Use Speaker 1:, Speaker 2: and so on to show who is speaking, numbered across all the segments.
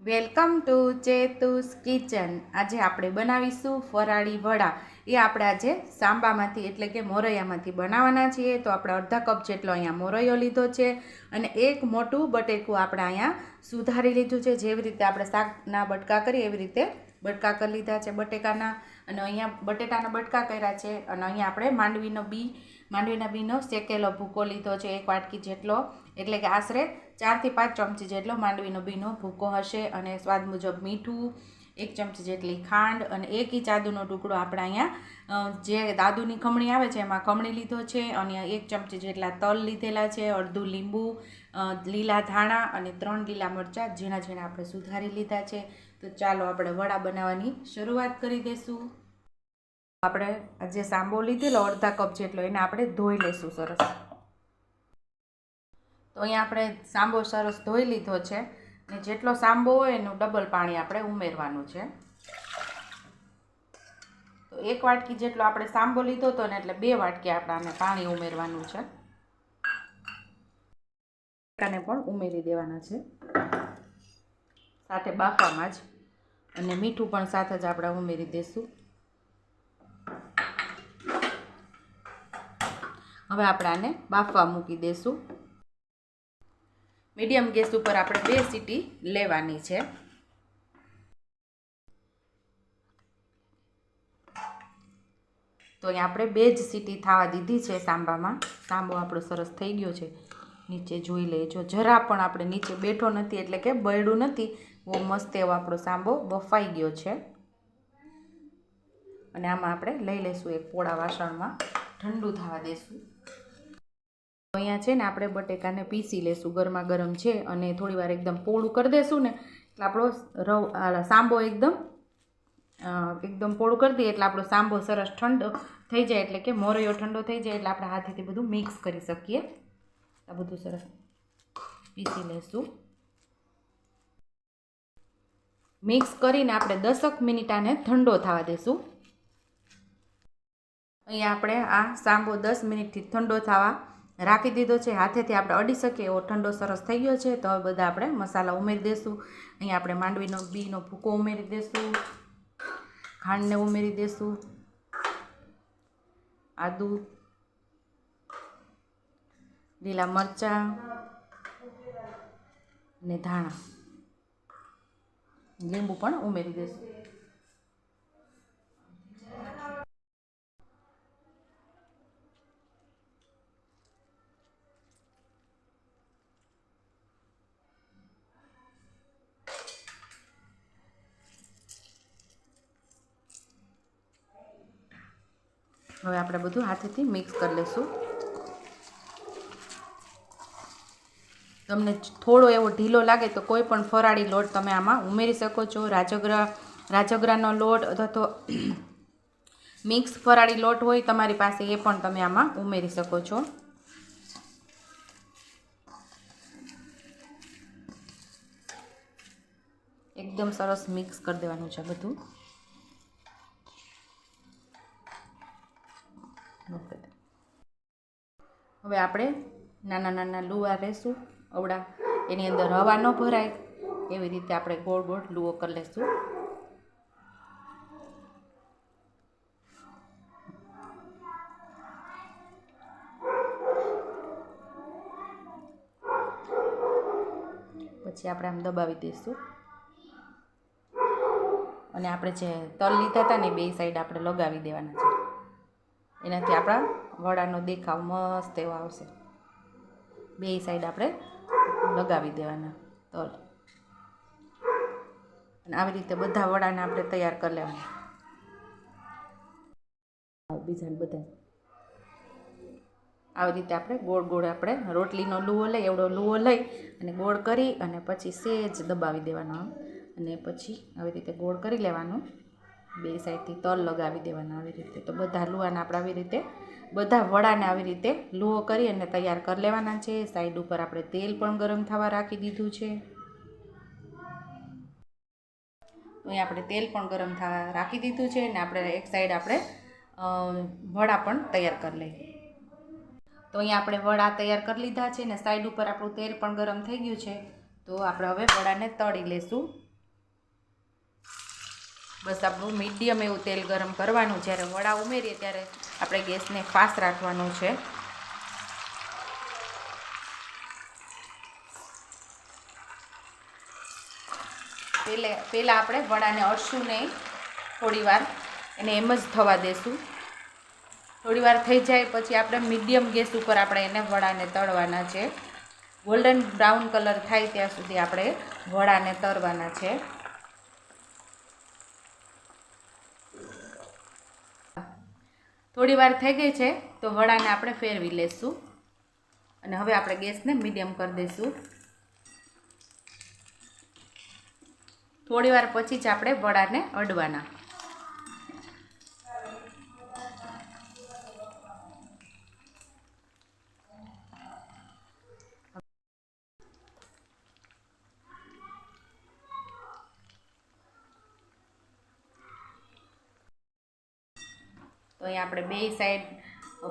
Speaker 1: Welcome to ચેતુસ kitchen. આજે આપણે બનાવીશું ફરાળી વડા. એ આપણે આજે સાંબામાંથી એટલે કે મોરૈયામાંથી બનાવવાના છીએ. તો આપણે અડધા કપ જેટલો અહીંયા મોરૈયો લીધો છે અને એક મોટું બટેકું આપણે અહીંયા સુધારી લીધું છે. જેવી રીતે આપણે શાકના બટકા કરીએ એવી રીતે બટકા કરી લીધા છે બટેકાના. અને અહીંયા બટેટાના બટકા કર્યા છે અને અહીંયા આપણે માંડવીનો બી, માંડવીના બીનો શેકેલો ભૂકો લીધો છે એક વાટકી જેટલો. એટલે કે આશરે ચારથી પાંચ ચમચી જેટલો માંડવીનો બીનો ભૂકો હશે અને સ્વાદ મુજબ મીઠું, એક ચમચી જેટલી ખાંડ અને એક ઇંચ આદુનો ટુકડો આપણે અહીંયા જે દાદુની ખમણી આવે છે એમાં ખમણી લીધો છે અને એક ચમચી જેટલા તલ લીધેલા છે, અડધું લીંબુ લીલા ધાણા અને ત્રણ લીલા મરચાં ઝીણા ઝીણા આપણે સુધારી લીધા છે. તો ચાલો આપણે વડા બનાવવાની શરૂઆત કરી દઈશું આપણે જે સાંબો લીધેલો અડધા કપ જેટલો એને આપણે ધોઈ લઈશું સરસ. તો અહીંયા આપણે સાંબો સરસ ધોઈ લીધો છે. ને જેટલો સાંબો હોય એનું ડબલ પાણી આપણે ઉમેરવાનું છે. તો એક વાટકી જેટલો આપણે સાંબો લીધો હતો ને એટલે બે વાટકી આપણે આને પાણી ઉમેરવાનું છે. બટાકાને પણ ઉમેરી દેવાના છે. સાથે બાફવામાં જ. અને મીઠું પણ સાથે જ આપણે ઉમેરી દઈશું હવે આપણે આને બાફવા મૂકી દઈશું મીડિયમ ગેસ ઉપર આપણે બે સીટી લેવાની છે. તો અહીંયા આપણે બે જ સીટી થવા દીધી છે સાંબામાં સાંબો આપણો સરસ થઈ ગયો છે. નીચે જોઈ લેજો. જરા પણ આપણે નીચે બેઠો નથી, એટલે કે બળ્યું નથી. બહુ મસ્ત એવો આપણો સાંબો બફાઈ ગયો છે. અને આમાં આપણે લઈ લઈશું એક પોળા વાસણમાં. ઠંડુ થવા દઈશું અહીંયા છે ને આપણે બટેકાને પીસી લેશું, ગરમા ગરમ છે અને થોડી વાર એકદમ પોળું કરી દેશું ને, એટલે આપણો રવ સાંભો એકદમ એકદમ પોળું કરી દઈએ, એટલે આપણો સાંબો સરસ ઠંડો થઈ જાય, એટલે કે મોરૈયો ઠંડો થઈ જાય, એટલે આપણે હાથેથી બધું મિક્સ કરી શકીએ. આ બધું સરસ પીસી લેશું. મિક્સ કરીને આપણે દસક મિનિટ આને ઠંડો થવા દેશું. અહીંયા આપણે આ સાંબો દસ મિનિટથી ઠંડો થવા રાખી દીધો છે. હાથેથી આપણે અડી શકીએ એવો ઠંડો સરસ થઈ ગયો છે. તો હવે બધા આપણે મસાલા ઉમેરી દઈશું અહીંયા આપણે માંડવીનો બીનો ભૂકો ઉમેરી દઈશું ખાંડને ઉમેરી દઈશું આદુ, લીલા મરચાં અને ધાણા. લીંબુ પણ ઉમેરી દઈશું હવે આપણે બધું હાથેથી મિક્સ કરી લઈશું તમને થોડો એવો ઢીલો લાગે તો કોઈ પણ ફરાળી લોટ તમે આમાં ઉમેરી શકો છો. રાજગરા, રાજગરાનો લોટ અથવા તો મિક્સ ફરાળી લોટ હોય તમારી પાસે એ પણ તમે આમાં ઉમેરી શકો છો. એકદમ સરસ મિક્સ કરી દેવાનું છે બધું. ઓકે હવે આપણે નાના નાના લુવા લેશું અવડા એની અંદર હવા ન ભરાય. એવી રીતે આપણે ગોળ ગોળ લુઓ કરી લેશું. પછી આપણે આમ દબાવી દઈશું. અને આપણે જે તલ લીધા હતા ને બે સાઈડ આપણે લગાવી દેવાના છે. એનાથી આપણા વડાનો દેખાવ મસ્ત એવો આવશે. બે સાઈડ આપણે લગાવી દેવાના. તો આવી રીતે બધા વડાને આપણે તૈયાર કરી લેવાના. બીજા બધા આવી રીતે આપણે ગોળ ગોળ આપણે રોટલીનો લૂવો લઈ, એવડો લુવો લઈ અને ગોળ કરી અને પછી સેજ દબાવી દેવાનો. અને પછી આવી રીતે ગોળ કરી લેવાનું. બે સાઈડથી તલ લગાવી દેવાના આવી રીતે. તો બધા લુવાને આપણે આવી રીતે, બધા વડાને આવી રીતે લુઓ કરી અને તૈયાર કરી લેવાના છે. સાઈડ ઉપર આપણે તેલ પણ ગરમ થવા રાખી દીધું છે. અહીં આપણે તેલ પણ ગરમ થવા રાખી દીધું છે અને આપણે એક સાઈડ આપણે વડા પણ તૈયાર કરી લઈએ. તો અહીંયા આપણે વડા તૈયાર કરી લીધા છે ને સાઈડ ઉપર આપણું તેલ પણ ગરમ થઈ ગયું છે. તો આપણે હવે વડાને તળી લેશું. બસ આપણું મીડિયમ એવું તેલ ગરમ કરવાનું, જ્યારે વડા ઉમેરીએ ત્યારે આપણે ગેસને ફાસ્ટ રાખવાનું છે. પહેલે પહેલાં આપણે વડાને અડશું નહીં થોડી એને એમ જ થવા દેશું. થોડીવાર થઈ જાય પછી આપણે મીડિયમ ગેસ ઉપર આપણે એને વડાને તળવાના છે. ગોલ્ડન બ્રાઉન કલર થાય ત્યાં સુધી આપણે વડાને તળવાના છે. થોડી વાર થઈ ગઈ છે, તો વડાને આપણે ફેરવી લેશું. અને હવે આપણે ગેસને મીડિયમ કરી દઈશું. થોડી વાર પછી જ આપણે વડાને અડવાના. તો અહીંયા આપણે બે સાઈડ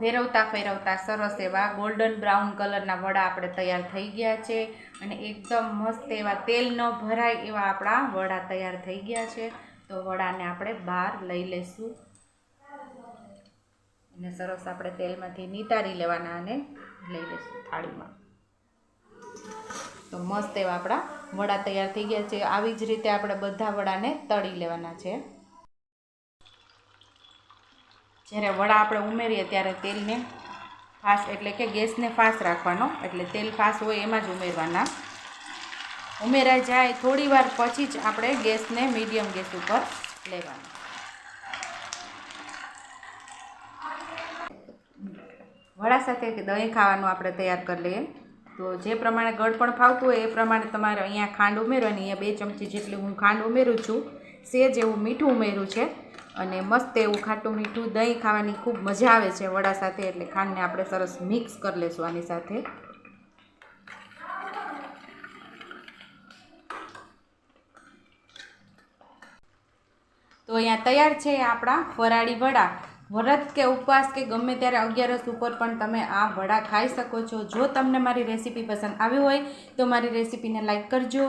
Speaker 1: ફેરવતા ફેરવતા સરસ એવા ગોલ્ડન બ્રાઉન કલરના વડા આપણે તૈયાર થઈ ગયા છે અને એકદમ મસ્ત એવા તેલ ન ભરાય એવા આપણા વડા તૈયાર થઈ ગયા છે. તો વડાને આપણે બહાર લઈ લઈશું અને સરસ આપણે તેલમાંથી નિતારી લેવાના અને લઈ લઈશું થાળીમાં. તો મસ્ત એવા આપણા વડા તૈયાર થઈ ગયા છે. આવી જ રીતે આપણે બધા વડાને તળી લેવાના છે. જ્યારે વડા આપણે ઉમેરીએ ત્યારે તેલને ફાસ્ટ એટલે કે ગેસને ફાસ્ટ રાખવાનો. એટલે તેલ ફાસ્ટ હોય એમાં જ ઉમેરવાના. ઉમેરાઈ જાય થોડી વાર પછી જ આપણે ગેસને મીડિયમ ગેસ ઉપર લેવાનો. વડા સાથે દહીં ખાવાનું આપણે તૈયાર કરી લઈએ. તો જે પ્રમાણે ગળપણ ફાવતું હોય એ પ્રમાણે તમારે અહીંયા ખાંડ ઉમેરવાની. અહીંયા બે ચમચી જેટલી હું ખાંડ ઉમેરું છું. સેજ એવું મીઠું ઉમેર્યું છે. અને મસ્ત એવું ખાટું મીઠું દહીં ખાવાની ખૂબ મજા આવે છે વડા સાથે એટલે ખાંડને આપણે સરસ મિક્સ કરી લેશું આની સાથે. તો અહીંયા તૈયાર છે આપણા ફરાળી વડા. વ્રત કે ઉપવાસ કે ગમે ત્યારે અગિયારસ ઉપર પણ તમે આ વડા ખાઈ શકો છો. જો તમને મારી રેસીપી પસંદ આવી હોય તો મારી રેસીપીને લાઈક કરજો.